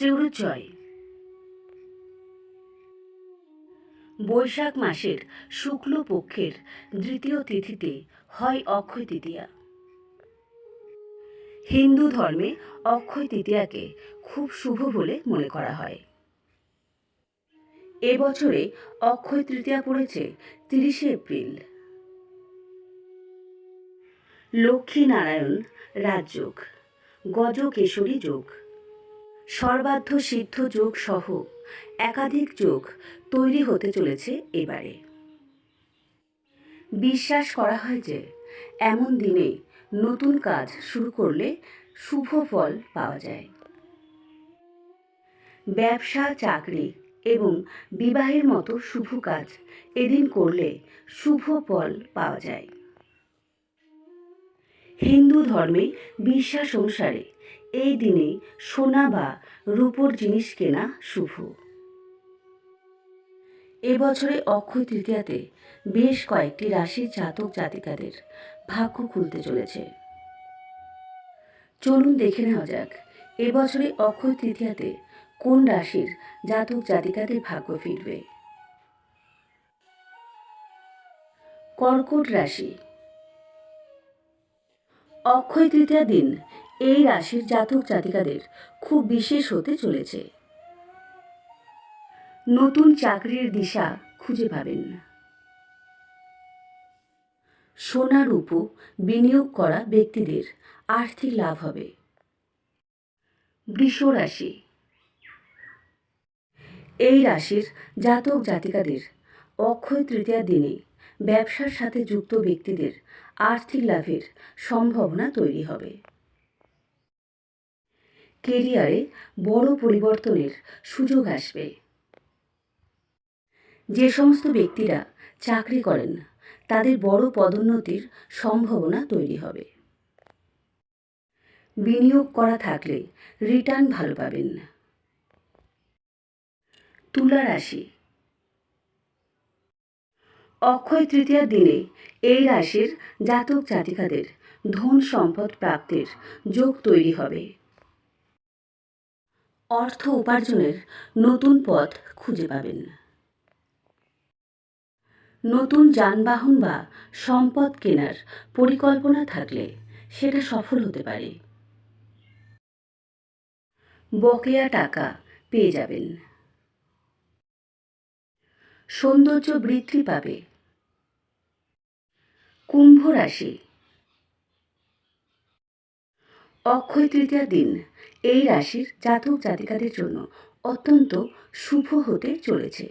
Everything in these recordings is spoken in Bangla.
শ্রীউরজয় বৈশাখ মাসের শুক্ল পক্ষের দ্বিতীয় তিথিতে হয় অক্ষয় তৃতীয়া। হিন্দু ধর্মে অক্ষয় তৃতীয়াকে খুব শুভ বলে মনে করা হয়। এবছরে অক্ষয় তৃতীয়া পড়েছে তিরিশে এপ্রিল। লক্ষ্মীনারায়ণ রাজযোগ, গজকেশরী যোগ। সর্বাধ্য সিদ্ধ যোগ সহ একাধিক যোগ তৈরি হতে চলেছে এবারে। বিশ্বাস করা হয় যে, এমন দিনে নতুন কাজ শুরু করলে শুভ ফল পাওয়া যায়। ব্যবসা, চাকরি এবং বিবাহের মতো শুভ কাজ এদিন করলে শুভ ফল পাওয়া যায়। হিন্দু ধর্মে বিশ্বাস অনুসারে এই দিনে সোনা বা রূপোর জিনিস কেনা শুভ। এবছরে অক্ষয় তৃতীয়াতে বেশ কয়েকটি রাশির জাতক জাতিকাদের ভাগ্য খুলতে চলেছে। চলুন দেখে নেওয়া যাক এবছরে অক্ষয় তৃতীয়াতে কোন রাশির জাতক জাতিকাদের ভাগ্য ফিরবে? কর্কট রাশি অক্ষয় তৃতীয়া দিন এই রাশির জাতক জাতিকাদের খুব বিশেষ হতে চলেছে। নতুন চাকরির দিশা খুঁজে পাবেন। সোনার উপ বিনিয়োগ করা ব্যক্তিদের আর্থিক লাভ হবে। বৃষ রাশি। এই রাশির জাতক জাতিকাদের অক্ষয় তৃতীয়া দিনে ব্যবসার সাথে যুক্ত ব্যক্তিদের আর্থিক লাভের সম্ভাবনা তৈরি হবে। কেরিয়ারে বড় পরিবর্তনের সুযোগ আসবে। যে সমস্ত ব্যক্তিরা চাকরি করেন, তাদের বড় পদোন্নতির সম্ভাবনা তৈরি হবে। বিনিয়োগ করা থাকলে রিটার্ন ভালো পাবেন। তুলা রাশি অক্ষয় তৃতীয়ার দিনে এই রাশির জাতক জাতিকাদের ধন সম্পদ প্রাপ্তির যোগ তৈরি হবে। অর্থ উপার্জনের নতুন পথ খুঁজে পাবেন। নতুন যানবাহন বা সম্পদ কেনার পরিকল্পনা থাকলে সেটা সফল হতে পারে। বকেয়া টাকা পেয়ে যাবেন। সৌন্দর্য বৃদ্ধি পাবে কুম্ভ রাশি। অক্ষয় তৃতীয়া দিন, এই রাশির জাতক জাতিকাদের জন্য অত্যন্ত শুভ হতে চলেছে।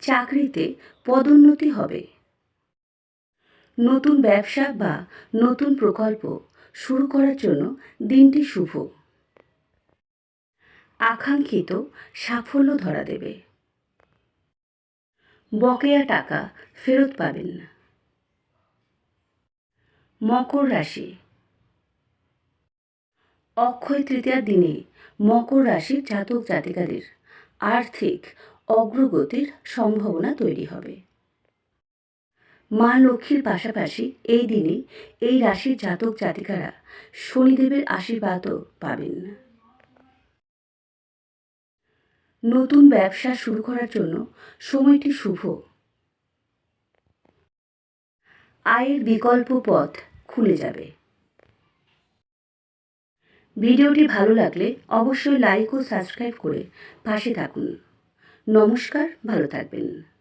চাকরিতে পদোন্নতি হবে। নতুন ব্যবসা বা নতুন প্রকল্প শুরু করার জন্য দিনটি শুভ। আকাঙ্ক্ষিত সাফল্য ধরা দেবে। বকেয়া টাকা ফেরত পাবেন না। মকর রাশি। অক্ষয় তৃতীয়ার দিনে মকর রাশির জাতক জাতিকাদের আর্থিক অগ্রগতির সম্ভাবনা তৈরি হবে। মা লক্ষ্মীর পাশাপাশি এই দিনে এই রাশির জাতক জাতিকারা শনিদেবের আশীর্বাদও পাবেন নতুন ব্যবসা শুরু করার জন্য সময়টি শুভ। আয়ের বিকল্প পথ খুলে যাবে। ভিডিওটি ভালো লাগলে অবশ্যই লাইক ও সাবস্ক্রাইব করে পাশে থাকুন। নমস্কার, ভালো থাকবেন।